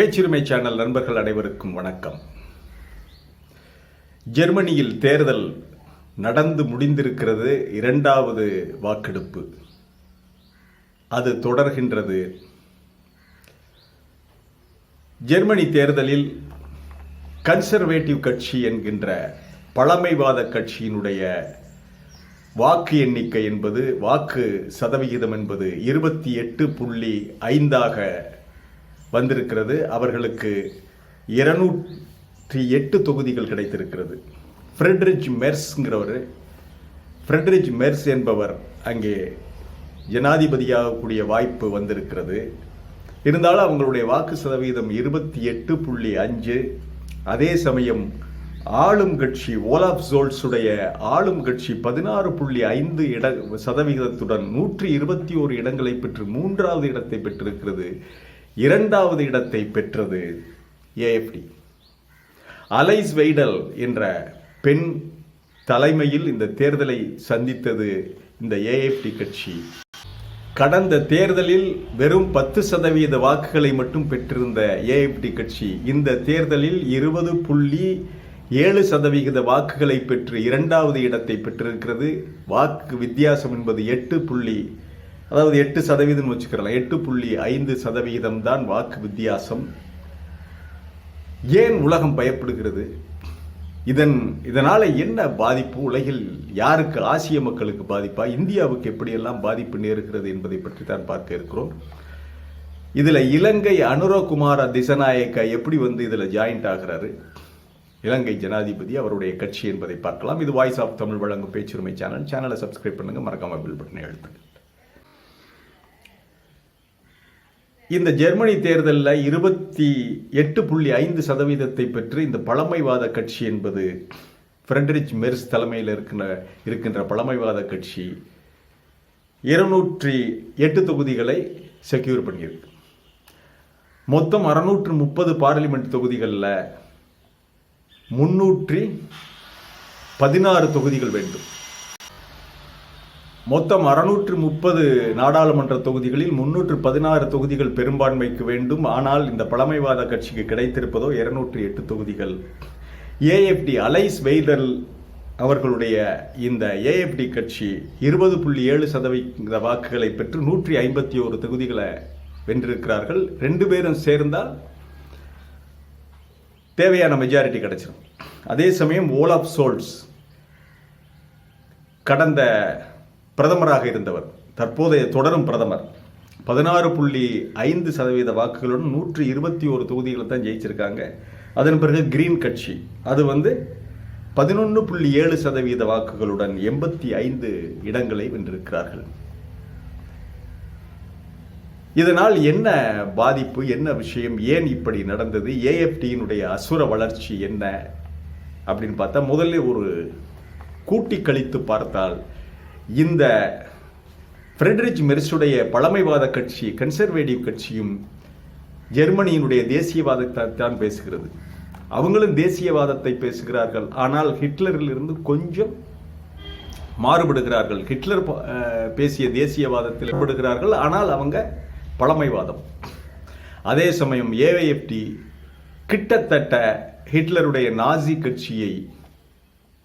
பேச்சுரிமை channel நண்பர்கள் அனைவருக்கும் வணக்கம். ஜெர்மனியில் தேர்தல் நடந்து முடிந்திருக்கிறது. இரண்டாவது வாக்கெடுப்பு. அது தொடர்கின்றது. ஜெர்மனி தேர்தலில் கன்சர்வேட்டிவ் கட்சி என்கின்ற பழமைவாத கட்சியினுடைய வாக்கு எண்ணிக்கை என்பது வாக்கு சதவிகிதம் என்பது இருபத்தி எட்டு புள்ளி ஐந்தாக வந்திருக்கிறது. அவர்களுக்கு இருநூற்றி எட்டு தொகுதிகள் கிடைத்திருக்கிறது. ஃப்ரெட்ரிச் மெர்ஸ்ங்கிறவர் ஃப்ரெட்ரிச் மெர்ஸ் என்பவர் அங்கே ஜனாதிபதியாகக்கூடிய வாய்ப்பு வந்திருக்கிறது. இருந்தாலும் அவங்களுடைய வாக்கு சதவீதம் இருபத்தி எட்டு புள்ளி அஞ்சு. அதே சமயம் ஆளும் கட்சி ஓலாப் ஜோல்ஸுடைய ஆளும் கட்சி பதினாறு புள்ளி ஐந்து இட சதவிகிதத்துடன் நூற்றி இருபத்தி ஓரு இடங்களை பெற்று மூன்றாவது இடத்தை பெற்றிருக்கிறது. இரண்டாவது இடத்தை பெற்றது ஏஎஃப்டி அலைஸ் வெய்டல் என்ற பெண் தலைமையில் இந்த தேர்தலை சந்தித்தது இந்த ஏஎஃப்டி கட்சி. கடந்த தேர்தலில் வெறும் பத்து சதவீத வாக்குகளை மட்டும் பெற்றிருந்த ஏஎப்டி கட்சி இந்த தேர்தலில் இருபது புள்ளி ஏழு சதவிகித வாக்குகளை பெற்று இரண்டாவது இடத்தை பெற்றிருக்கிறது. வாக்கு வித்தியாசம் என்பது எட்டு புள்ளி அதாவது எட்டு சதவீதம் வச்சுக்கிறலாம். எட்டு புள்ளி ஐந்து சதவீதம் தான் வாக்கு வித்தியாசம். ஏன் உலகம் பயப்படுகிறது? இதன் இதனால் என்ன பாதிப்பு? உலகில் யாருக்கு ஆசிய மக்களுக்கு பாதிப்பா? இந்தியாவுக்கு எப்படியெல்லாம் பாதிப்பு நேருகிறது என்பதை பற்றி தான் பார்க்க இருக்கிறோம். இதில் இலங்கை அனுரகுமார திசநாயக்க எப்படி வந்து இதில் ஜாயிண்ட் ஆகிறாரு? இலங்கை ஜனாதிபதி அவருடைய கட்சி என்பதை பார்க்கலாம். இது வாய்ஸ் ஆஃப் தமிழ் வழங்கும் பேச்சுரிமை சேனல் சேனலை சப்ஸ்கிரைப் பண்ணுங்க. மறக்காமல் பில் பட்டனை அழுத்துங்க. இந்த ஜெர்மனி தேர்தலில் இருபத்தி எட்டு புள்ளி ஐந்து சதவீதத்தை பெற்று இந்த பழமைவாத கட்சி என்பது ஃப்ரெட்ரிச் மெர்ஸ் தலைமையில் இருக்கின்ற இருக்கின்ற பழமைவாத கட்சி இருநூற்றி எட்டு தொகுதிகளை செக்யூர் பண்ணியிருக்கு. மொத்தம் அறுநூற்று முப்பது பார்லிமெண்ட் தொகுதிகளில் முன்னூற்றி பதினாறு தொகுதிகள் வேண்டும். மொத்தம் அறுநூற்று முப்பது நாடாளுமன்ற தொகுதிகளில் முன்னூற்று பதினாறு தொகுதிகள் பெரும்பான்மைக்கு வேண்டும். ஆனால் இந்த பழமைவாத கட்சிக்கு கிடைத்திருப்பதோ இருநூற்றி எட்டு தொகுதிகள். ஏஎஃப்டி அலைஸ் வெய்தல் அவர்களுடைய இந்த ஏஎஃப்டி கட்சி இருபது புள்ளி ஏழு சதவீத வாக்குகளை பெற்று நூற்றி ஐம்பத்தி ஒரு தொகுதிகளை வென்றிருக்கிறார்கள். ரெண்டு பேரும் சேர்ந்தால் தேவையான மெஜாரிட்டி கிடைச்சிடும் அதே சமயம் ஓலாப் சோல்ஸ் கடந்த பிரதமராக இருந்தவர். தற்போதைய தொடரும் பிரதமர். பதினாறு புள்ளி ஐந்து சதவீத வாக்குகளுடன் நூற்றி இருபத்தி ஒரு தொகுதிகளை தான் ஜெயிச்சிருக்காங்க. அதன் பிறகு கிரீன் கட்சி. அது வந்து பதினொன்று புள்ளி ஏழு சதவீத வாக்குகளுடன் எண்பத்தி ஐந்து இடங்களை வென்றிருக்கிறார்கள். இதனால் என்ன பாதிப்பு என்ன விஷயம் ஏன் இப்படி நடந்தது ஏஎஃப்டியினுடைய அசுர வளர்ச்சி என்ன அப்படின்னு பார்த்தா முதல்ல ஒரு கூட்டி கழித்து பார்த்தால் இந்த ஃப்ரெட்ரிச் மெர்ஸுடைய பழமைவாத கட்சி கன்சர்வேட்டிவ் கட்சியும் ஜெர்மனியினுடைய தேசியவாதத்தை தான் பேசுகிறது. அவங்களும் தேசியவாதத்தை பேசுகிறார்கள். ஆனால் ஹிட்லரிலிருந்து கொஞ்சம் மாறுபடுகிறார்கள். ஹிட்லர் பேசிய தேசியவாதத்தில் ஈடுபடுகிறார்கள் ஆனால் அவங்க பழமைவாதம். அதே சமயம் ஏஐஎஃப்டி கிட்டத்தட்ட ஹிட்லருடைய நாசி கட்சியை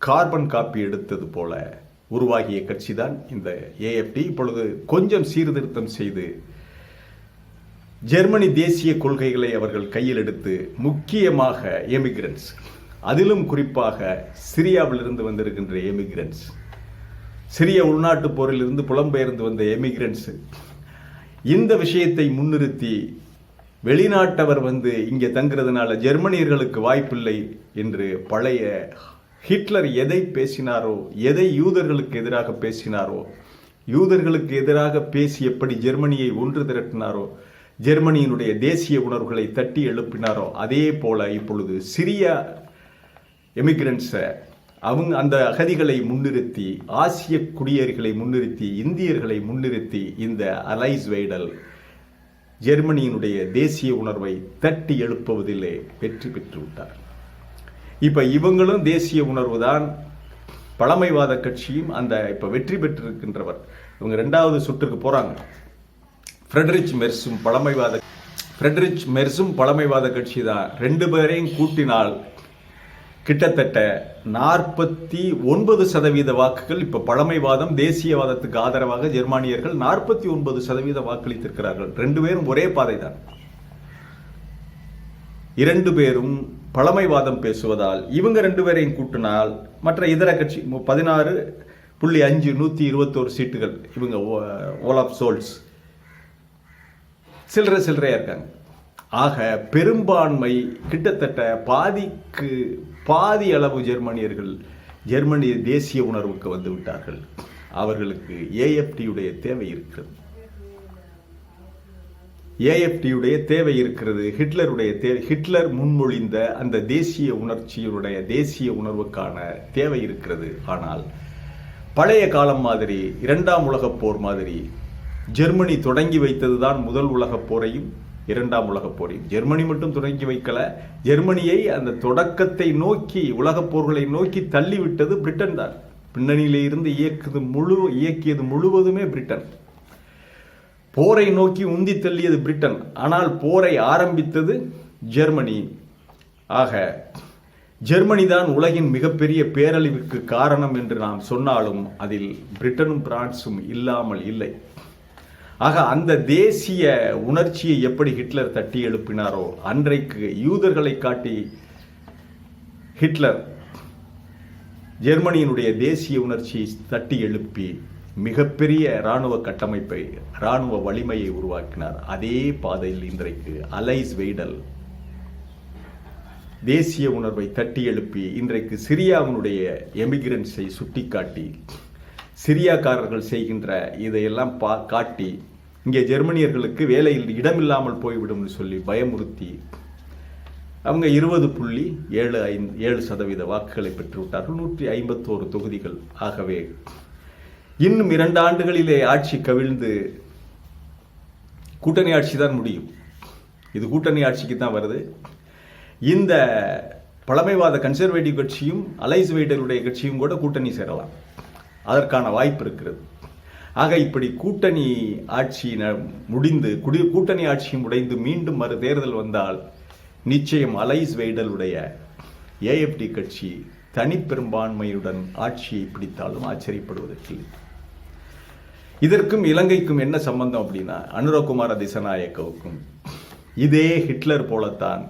கார்பன் காப்பி எடுத்தது போல உருவாகிய கட்சி தான் இந்த ஏஎஃப்டி இப்பொழுது கொஞ்சம் சீர்திருத்தம் செய்து ஜெர்மனி தேசிய கொள்கைகளை அவர்கள் கையில் எடுத்து முக்கியமாக எமிகிரன்ஸ் அதிலும் குறிப்பாக சிரியாவிலிருந்து வந்திருக்கின்ற எமிகிரன்ஸ் சிரிய உள்நாட்டு போரிலிருந்து புலம்பெயர்ந்து வந்த எமிகிரன்ஸ் இந்த விஷயத்தை முன்னிறுத்தி வெளிநாட்டவர் வந்து இங்கே தங்குறதுனால ஜெர்மனியர்களுக்கு வாய்ப்பில்லை என்று பழைய ஹிட்லர் எதை பேசினாரோ எதை யூதர்களுக்கு எதிராக பேசினாரோ யூதர்களுக்கு எதிராக பேசி எப்படி ஜெர்மனியை ஒன்று திரட்டினாரோ ஜெர்மனியினுடைய தேசிய உணர்வுகளை தட்டி எழுப்பினாரோ அதே போல இப்பொழுது சிரிய எமிகிரன்ஸை அவங்க அந்த அகதிகளை முன்னிறுத்தி ஆசிய குடியேறிகளை முன்னிறுத்தி இந்தியர்களை முன்னிறுத்தி இந்த அலைஸ் வைடல் ஜெர்மனியினுடைய தேசிய உணர்வை தட்டி எழுப்புவதிலே வெற்றி பெற்று விட்டார். இப்போ இவங்களும் தேசிய உணர்வு தான் பழமைவாத கட்சியும் அந்த இப்போ வெற்றி பெற்றிருக்கின்றவர். இவங்க ரெண்டாவது சுற்றுக்கு போகிறாங்க ஃப்ரெட்ரிச் மெர்ஸும் பழமைவாத ஃப்ரெட்ரிச் மெர்ஸும் பழமைவாத கட்சி தான் ரெண்டு பேரையும் கூட்டினால் கிட்டத்தட்ட நாற்பத்தி ஒன்பது சதவீத வாக்குகள் இப்போ பழமைவாதம் தேசியவாதத்துக்கு ஆதரவாக ஜெர்மானியர்கள் நாற்பத்தி ஒன்பது சதவீத வாக்களித்திருக்கிறார்கள். ரெண்டு பேரும் ஒரே பாதை தான் இரண்டு பேரும் பழமைவாதம் பேசுவதால் இவங்க ரெண்டு பேரையும் கூட்டினால் மற்ற இதர கட்சி மு- பதினாறு புள்ளி அஞ்சு நூற்றி இருபத்தோரு சீட்டுகள் இவங்க ஓலாப் சோல்ஸ் சில்லறை சில்லறையாக இருக்காங்க. ஆக பெரும்பான்மை கிட்டத்தட்ட பாதிக்கு பாதி அளவு ஜெர்மனியர்கள் ஜெர்மனிய தேசிய உணர்வுக்கு வந்து விட்டார்கள். அவர்களுக்கு ஏஎஃப்டியுடைய தேவை இருக்கிறது. ஏஎஃப்டியுடைய தேவை இருக்கிறது. ஹிட்லருடைய தே ஹிட்லர் முன்மொழிந்த அந்த தேசிய உணர்ச்சியுடைய தேசிய உணர்வுக்கான தேவை இருக்கிறது. ஆனால் பழைய காலம் மாதிரி இரண்டாம் உலகப் போர் மாதிரி ஜெர்மனி தொடங்கி வைத்ததுதான் முதல் உலகப் போரையும் இரண்டாம் உலகப் போரையும். ஜெர்மனி மட்டும் தொடங்கி வைக்கல. ஜெர்மனியை அந்த தொடக்கத்தை நோக்கி உலகப் போர்களை நோக்கி தள்ளிவிட்டது பிரிட்டன் தான். பின்னணியிலிருந்து இயக்குது முழு இயக்கியது முழுவதுமே பிரிட்டன். போரை நோக்கி உந்தி தள்ளியது பிரிட்டன். ஆனால் போரை ஆரம்பித்தது ஜெர்மனி. ஆக ஜெர்மனி தான் உலகின் மிகப்பெரிய பேரழிவுக்கு காரணம் என்று நாம் சொன்னாலும் அதில் பிரிட்டனும் பிரான்சும் இல்லாமல் இல்லை. ஆக அந்த தேசிய உணர்ச்சியை எப்படி ஹிட்லர் தட்டி எழுப்பினாரோ அன்றைக்கு யூதர்களை காட்டி ஹிட்லர் ஜெர்மனியினுடைய தேசிய உணர்ச்சியை தட்டி எழுப்பி மிகப்பெரிய இராணுவ கட்டமைப்பை இராணுவ வலிமையை உருவாக்கினார். அதே பாதையில் இன்றைக்கு அலைஸ் வெய்டல் தேசிய உணர்வை தட்டி எழுப்பி இன்றைக்கு சிரியாவினுடைய எமிகிரன்ஸை சுட்டிக்காட்டி சிரியாக்காரர்கள் செய்கின்ற இதையெல்லாம் பா காட்டி இங்கே ஜெர்மனியர்களுக்கு வேலையில் இடமில்லாமல் போய்விடும்னு சொல்லி பயமுறுத்தி அவங்க இருபது புள்ளி ஏழு ஐந்து ஏழு சதவீத வாக்குகளை பெற்றுவிட்டார்கள். நூற்றி ஐம்பத்தோரு தொகுதிகள். ஆகவே இன்னும் இரண்டு ஆண்டுகளிலே ஆட்சி கவிழ்ந்து கூட்டணி ஆட்சி தான் முடியும். இது கூட்டணி ஆட்சிக்கு தான் வருது. இந்த பழமைவாத கன்சர்வேட்டிவ் கட்சியும் அலைஸ் வெய்டருடைய கட்சியும் கூட கூட்டணி சேரலாம். அதற்கான வாய்ப்பு இருக்கிறது. ஆக இப்படி கூட்டணி ஆட்சி ந- முடிந்து குடி கூட்டணி ஆட்சி உடைந்து மீண்டும் மறு தேர்தல் வந்தால் நிச்சயம் அலைஸ் வெய்டலுடைய ஏஎஃப்டி கட்சி தனிப்பெரும்பான்மையுடன் ஆட்சியை பிடித்தாலும் ஆச்சரியப்படுவதற்கில்லை இதற்கும் இலங்கைக்கும் என்ன சம்பந்தம் அப்படின்னா அனுரகுமார திசநாயக்கவுக்கும் இதே ஹிட்லர் போலத்தான்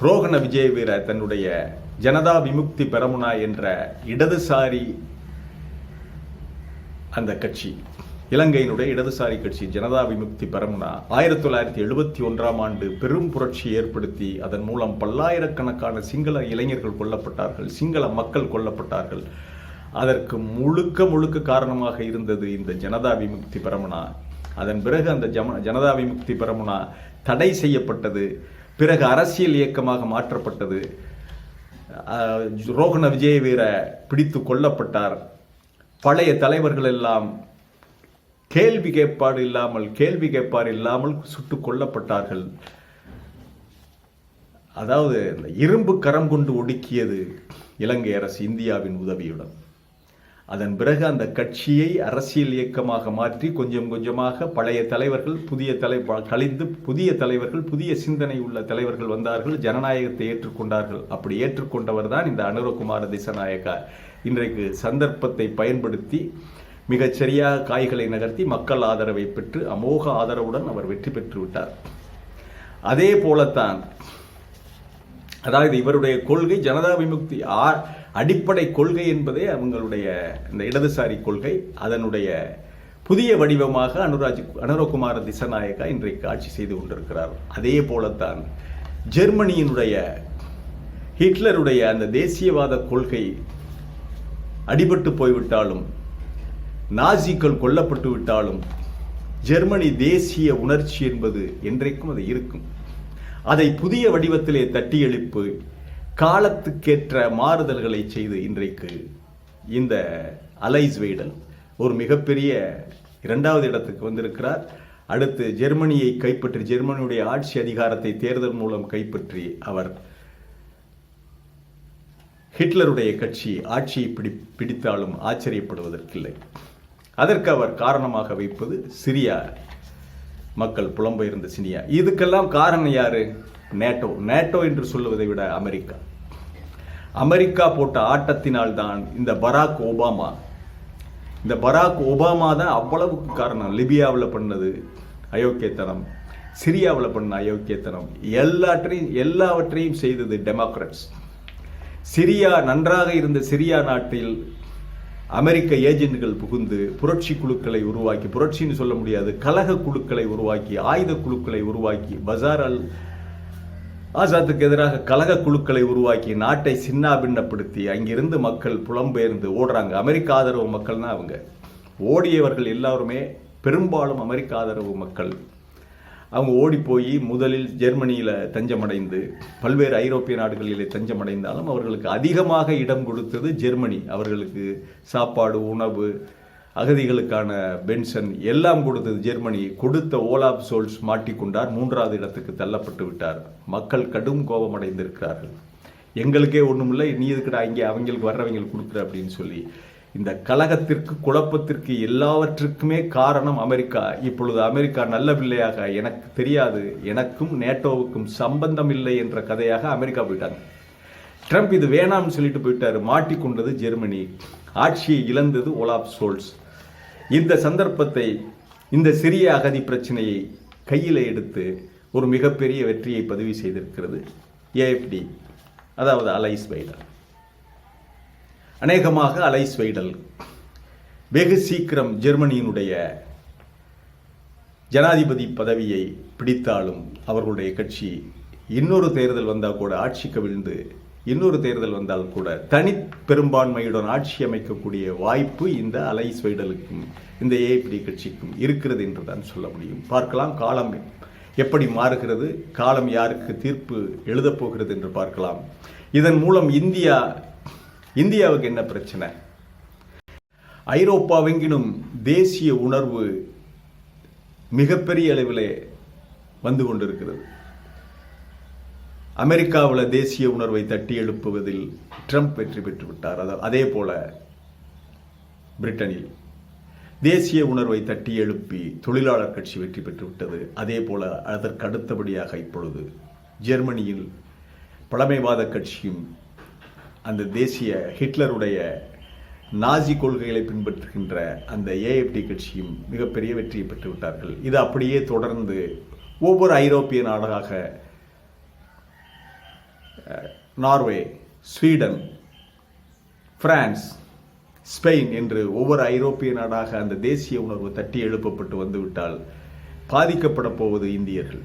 ரோகண விஜயவீர தன்னுடைய ஜனதா விமுக்தி பெரமுனா என்ற இடதுசாரி அந்த கட்சி இலங்கையினுடைய இடதுசாரி கட்சி ஜனதா விமுக்தி பெரமுனா ஆயிரத்தி தொள்ளாயிரத்தி எழுபத்தி ஒன்றாம் ஆண்டு பெரும் புரட்சி ஏற்படுத்தி அதன் மூலம் பல்லாயிரக்கணக்கான சிங்கள இளைஞர்கள் கொல்லப்பட்டார்கள் சிங்கள மக்கள் கொல்லப்பட்டார்கள். அதற்கு முழுக்க முழுக்க காரணமாக இருந்தது இந்த ஜனதா விமுக்தி பெரமுனா. அதன் பிறகு அந்த ஜம ஜனதா விமுக்தி பெரமுனா தடை செய்யப்பட்டது. பிறகு அரசியல் இயக்கமாக மாற்றப்பட்டது. ரோகண விஜய வீர பிடித்து கொல்லப்பட்டார். பழைய தலைவர்கள் எல்லாம் கேள்வி கேட்பாடு இல்லாமல் கேள்வி கேட்பார் இல்லாமல் சுட்டுக் கொல்லப்பட்டார்கள். அதாவது இந்த இரும்பு கரம் கொண்டு ஒடுக்கியது இலங்கை அரசு இந்தியாவின் உதவியுடன். அதன் பிறகு அந்த கட்சியை அரசியல் இயக்கமாக மாற்றி கொஞ்சம் கொஞ்சமாக பழைய தலைவர்கள் புதிய தலை கழிந்து புதிய தலைவர்கள் புதிய சிந்தனை உள்ள தலைவர்கள் வந்தார்கள் ஜனநாயகத்தை ஏற்றுக்கொண்டார்கள். அப்படி ஏற்றுக்கொண்டவர் தான் இந்த அனுரகுமார திசநாயக்கா. இன்றைக்கு சந்தர்ப்பத்தை பயன்படுத்தி மிகச்சரியாக காய்களை நகர்த்தி மக்கள் ஆதரவை பெற்று அமோக ஆதரவுடன் அவர் வெற்றி பெற்று விட்டார். அதே போலத்தான் அதாவது இவருடைய கொள்கை ஜனதா விமுக்தி ஆர் அடிப்படை கொள்கை என்பதே அவங்களுடைய இந்த இடதுசாரி கொள்கை. அதனுடைய புதிய வடிவமாக அனுராஜ் அனுரகுமார திசநாயக்கா இன்றைக்கு ஆட்சி செய்து கொண்டிருக்கிறார். அதே போலத்தான் ஜெர்மனியினுடைய ஹிட்லருடைய அந்த தேசியவாத கொள்கை அடிபட்டு போய்விட்டாலும் நாசிக்கள் கொல்லப்பட்டு விட்டாலும் ஜெர்மனி தேசிய உணர்ச்சி என்பது என்றைக்கும் அது இருக்கும். அதை புதிய வடிவத்திலே தட்டி எழுப்பு காலத்துக்கேற்ற மாறுதல்களை செய்து இன்றைக்கு இந்த அலைஸ் வெய்டல் ஒரு மிகப்பெரிய இரண்டாவது இடத்துக்கு வந்திருக்கிறார். அடுத்து ஜெர்மனியை கைப்பற்றி ஜெர்மனியுடைய ஆட்சி அதிகாரத்தை தேர்தல் மூலம் கைப்பற்றி அவர் ஹிட்லருடைய கட்சி ஆட்சியை பிடி பிடித்தாலும் ஆச்சரியப்படுவதற்கில்லை. அதற்கு அவர் காரணமாக வைப்பது சிரியா மக்கள் புலம்பெயர்ந்த சினியா. இதுக்கெல்லாம் காரணம் யாரு? நேட்டோ நேட்டோ என்று சொல்லுவதை விட அமெரிக்கா. அமெரிக்கா போட்ட ஆட்டத்தினால் தான் இந்த பராக் ஒபாமா. இந்த பராக் ஒபாமா தான் அவ்வளவுக்கு காரணம். லிபியாவில் பண்ணது அயோக்கியத்தனம் சிரியாவில் பண்ண அயோக்கியத்தனம். எல்லாற்றையும் எல்லாவற்றையும் செய்தது டெமோக்ராட்ஸ். சிரியா நன்றாக இருந்த சிரியா நாட்டில் அமெரிக்க ஏஜென்ட்கள் புகுந்து புரட்சி குழுக்களை உருவாக்கி புரட்சின்னு சொல்ல முடியாது கலக குழுக்களை உருவாக்கி ஆயுத குழுக்களை உருவாக்கி பசாரால் அல் ஆசாத்துக்கு எதிராக கலக குழுக்களை உருவாக்கி நாட்டை சின்னாபின்னப்படுத்தி அங்கிருந்து மக்கள் புலம்பெயர்ந்து ஓடுறாங்க. அமெரிக்க ஆதரவு மக்கள் தான் அவங்க. ஓடியவர்கள் எல்லாருமே பெரும்பாலும் அமெரிக்க ஆதரவு மக்கள். அவங்க ஓடி போய் முதலில் ஜெர்மனியில் தஞ்சமடைந்து பல்வேறு ஐரோப்பிய நாடுகளிலே தஞ்சமடைந்தாலும் அவர்களுக்கு அதிகமாக இடம் கொடுத்தது ஜெர்மனி. அவர்களுக்கு சாப்பாடு உணவு அகதிகளுக்கான பென்ஷன் எல்லாம் கொடுத்தது ஜெர்மனி. கொடுத்த ஓலாப் சோல்ஸ் மாட்டிக்கொண்டார். மூன்றாவது இடத்துக்கு தள்ளப்பட்டு விட்டார். மக்கள் கடும் கோபமடைந்திருக்கிறார்கள். எங்களுக்கே ஒன்றுமில்லை நீ எதுக்குடா இங்கே அவங்களுக்கு வர்றவங்களுக்கு கொடுக்குற அப்படின்னு சொல்லி. இந்த கலகத்திற்கு குழப்பத்திற்கு எல்லாவற்றுக்குமே காரணம் அமெரிக்கா. இப்பொழுது அமெரிக்கா நல்ல பிள்ளையாக எனக்கு தெரியாது. எனக்கும் நேட்டோவுக்கும் சம்பந்தம் இல்லை என்ற கதையாக அமெரிக்கா போயிட்டாங்க. ட்ரம்ப் இது வேணாம்னு சொல்லிட்டு போயிட்டாரு. மாட்டிக்கொண்டது ஜெர்மனி. ஆட்சியை இழந்தது ஒலாப் சோல்ஸ். இந்த சந்தர்ப்பத்தை இந்த சிறிய அகதி பிரச்சனையை கையில் எடுத்து ஒரு மிகப்பெரிய வெற்றியை பதிவு செய்திருக்கிறது ஏஎஃப்டி அதாவது அலைஸ் வைடல். அநேகமாக அலைஸ் வைடல் வெகு சீக்கிரம் ஜெர்மனியினுடைய ஜனாதிபதி பதவியை பிடித்தாலும் அவர்களுடைய கட்சி இன்னொரு தேர்தல் வந்தால் கூட ஆட்சி கவிழ்ந்து இன்னொரு தேர்தல் வந்தால் கூட தனி பெரும்பான்மையுடன் ஆட்சி அமைக்கக்கூடிய வாய்ப்பு இந்த அலை ஸ்வைடலுக்கும் இந்த ஏபிடி கட்சிக்கும் இருக்கிறது என்று தான் சொல்ல முடியும். பார்க்கலாம் காலம் எப்படி மாறுகிறது காலம் யாருக்கு தீர்ப்பு எழுதப் போகிறது என்று பார்க்கலாம். இதன் மூலம் இந்தியா இந்தியாவுக்கு என்ன பிரச்சனை? ஐரோப்பாவெங்கிலும் தேசிய உணர்வு மிகப்பெரிய அளவிலே வந்து கொண்டிருக்கிறது. அமெரிக்காவில் தேசிய உணர்வை தட்டி எழுப்புவதில் ட்ரம்ப் வெற்றி பெற்று விட்டார். அதே போல பிரிட்டனில் தேசிய உணர்வை தட்டி எழுப்பி தொழிலாளர் கட்சி வெற்றி பெற்றுவிட்டது அதே போல அதற்கு அடுத்தபடியாக இப்பொழுது ஜெர்மனியில் பழமைவாத கட்சியும் அந்த தேசிய ஹிட்லருடைய நாசி கொள்கைகளை பின்பற்றுகின்ற அந்த ஏஎப்டி கட்சியும் மிகப்பெரிய வெற்றியை பெற்றுவிட்டார்கள் இது அப்படியே தொடர்ந்து ஒவ்வொரு ஐரோப்பிய நாடாக நார்வே ஸ்வீடன் பிரான்ஸ் ஸ்பெயின் என்று ஒவ்வொரு ஐரோப்பிய நாடாக அந்த தேசிய உணர்வு தட்டி எழுப்பப்பட்டு வந்துவிட்டால் பாதிக்கப்பட போவது இந்தியர்கள்.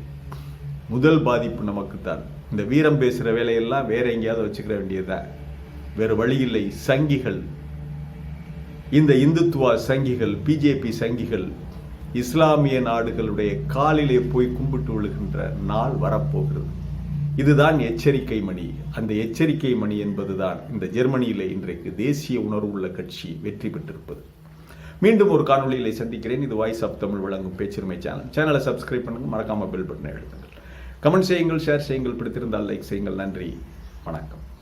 முதல் பாதிப்பு நமக்குத்தான். இந்த வீரம் பேசுகிற வேலையெல்லாம் வேற எங்கேயாவது வச்சுக்கிற வேண்டியதுதான். வேறு வழியில்லை சங்கிகள். இந்த இந்துத்துவா சங்கிகள் பிஜேபி சங்கிகள் இஸ்லாமிய நாடுகளுடைய காலிலே போய் கும்பிட்டு விழுகின்ற நாள் வரப்போகிறது. இதுதான் எச்சரிக்கை மணி. அந்த எச்சரிக்கை மணி என்பதுதான் இந்த ஜெர்மனியிலே இன்றைக்கு தேசிய உணர்வுள்ள கட்சி வெற்றி பெற்றிருப்பது. மீண்டும் ஒரு காணொளியிலே சந்திக்கிறேன். இது வாய்ஸ் ஆஃப் தமிழ் வழங்கும் பேச்சுரிமை சேனல். சேனலை சப்ஸ்கிரைப் பண்ணுங்கள் மறக்காமல் பெல் பட்டனை எழுதுங்கள் கமெண்ட் செய்யுங்கள் ஷேர் செய்யுங்கள் பிடித்திருந்தால் லைக் செய்யுங்கள். நன்றி. வணக்கம்.